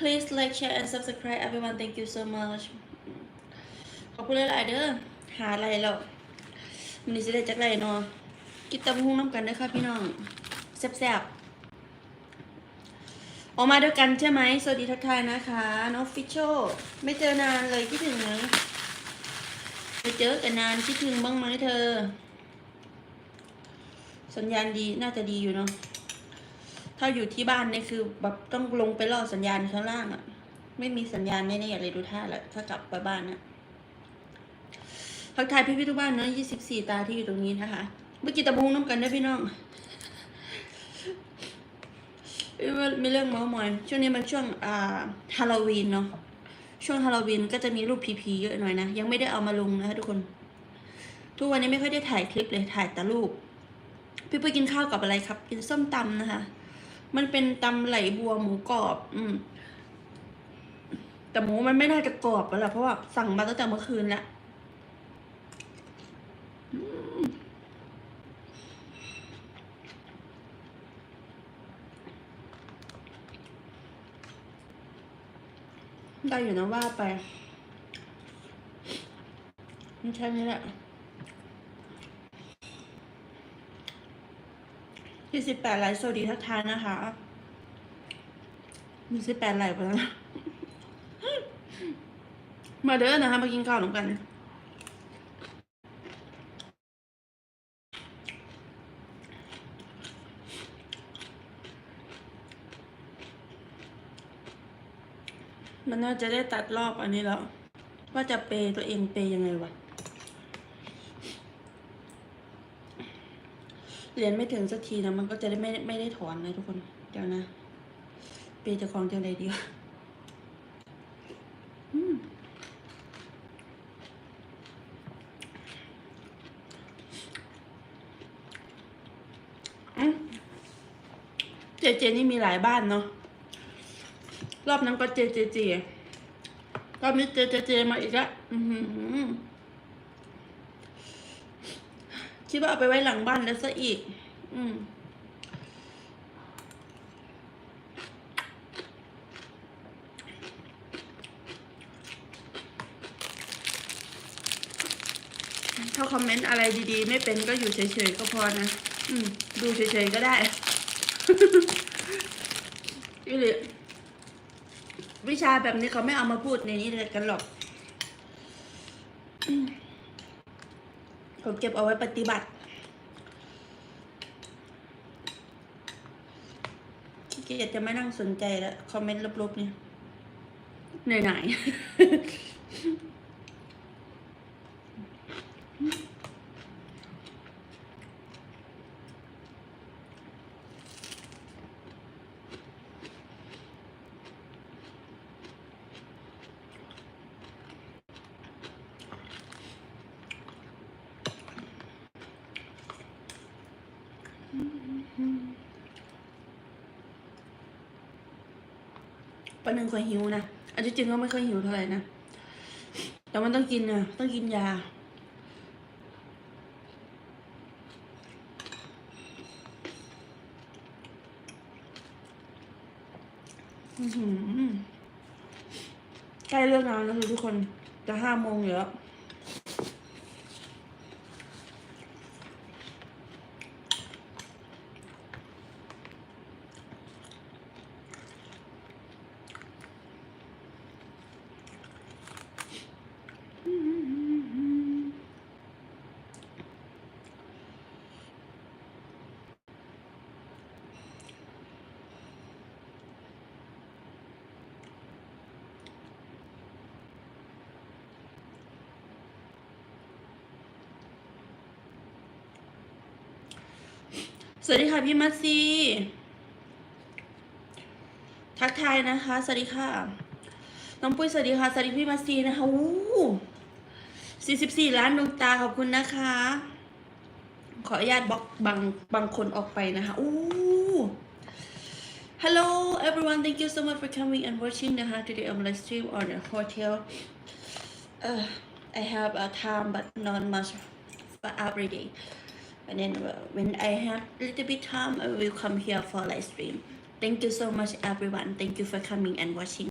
please like share and subscribe everyone thank you so much ขอบคุณหลายๆเด้อหาอะไรแล้วมันนี้จะได้จากไรเนาะกินตำหุ้งน้ำกันเด้อค่ะพี่น้องแซ่บๆออกมาด้วยกันใช่ไหมสวัสดีทักทายนะคะน้องฟิชโชไม่เจอนานเลยคิดถึงนะไปเจอกันนานคิดถึงบ้างไหมเธอ สัญญาณดีน่าจะดีอยู่เนาะ ถ้าอยู่ที่บ้านเนี่ยคือแบบต้องลงไปรอสัญญาณข้างล่างอะไม่มีสัญญาณแน่ๆเลยดูท่าแหละถ้ากลับไปบ้านนะทักทายพี่พี่ทุกบ้านเนาะยี่สิบสี่ตาที่อยู่ตรงนี้นะคะ เมื่อกี้ตะบุงน้ำกันด้พี่น้องว่ามีเรื่องเมาส์มอย ช่วงนี้มันช่วงอ่าฮาโลวีนเนาะช่วงฮาโลวีนก็จะมีรูปพีๆเยอะหน่อยนะ ยังไม่ได้เอามาลงนะคะทุกคน ทุกวันนี้ไม่ค่อยได้ถ่ายคลิปเลยถ่ายแต่รูป พี่ปุ้ยกินข้าวกับอะไรครับ กินส้มตำนะคะ มันเป็นตำไหลบัวหมูกรอบ อืม แต่หมูมันไม่น่าจะกรอบแล้วล่ะเพราะว่าสั่งมาตั้งแต่เมื่อคืนแล้วได้อยู่นะว่าไป ไม่ใช่นี่แหละ ยี่สิบแปดไลฟ์สวัสดีทักทายนะคะยี่สิบแปดไลฟ์ไปแล้วนะมาเด้อนะคะมากินข้าวหนุ่มกัน มันน่าจะได้ตัดรอบอันนี้แล้ว ว่าจะเปย์ตัวเองเปย์ยังไงวะ เรียนไม่ถึงสักทีนะมันก็จะได้ไม่ไม่ได้ถอนนะทุกคน เดี๋ยวนะเปย์จะของจังใดดีวะอืมอืมเจเจนี่มีหลายบ้านเนาะรอบนั้นก็เจเจเจรอบนี้เจเจเจมาอีกล้วอือหือ คิดว่าเอาไปไว้หลังบ้านแล้วซะอีก อืมถ้าคอมเมนต์อะไรดีๆ ไม่เป็นก็อยู่เฉยๆก็พอนะ อืม ดูเฉยๆก็ได้อีหลีวิชาแบบนี้เขาไม่เอามาพูดในนี้เลยกันหรอก ผมเก็บเอาไว้ปฏิบัติขี้เกียจจะไม่นั่งสนใจแล้ว คอมเมนต์ลบๆเนี่ยเหนื่อยๆ ประหนึ่งเคยหิวนะอันที่จริงก็ไม่เคยหิวเท่าไหร่นะ แต่มันต้องกินนะต้องกินยาอื้อหือใกล้เลิกงานแล้วทุกคนจะห้าโมงอยู่แล้ว สวัสดีค่ะพี่มัตซีทักทายนะคะ สวัสดีค่ะ น้องปุ้ยสวัสดีค่ะ สวัสดีพี่มัตซีนะคะอู้สี่สิบสี่ล้านดวงตาขอบคุณนะคะ ขออนุญาตบล็อกบางบางคนออกไปนะคะอู้ Hello everyone thank you so much for coming and watching นะคะ today I'm live stream on the hotel uh, I have a time but not much for every day and then uh, when I have a little bit time I will come here for live stream. Thank you so much everyone. Thank you for coming and watching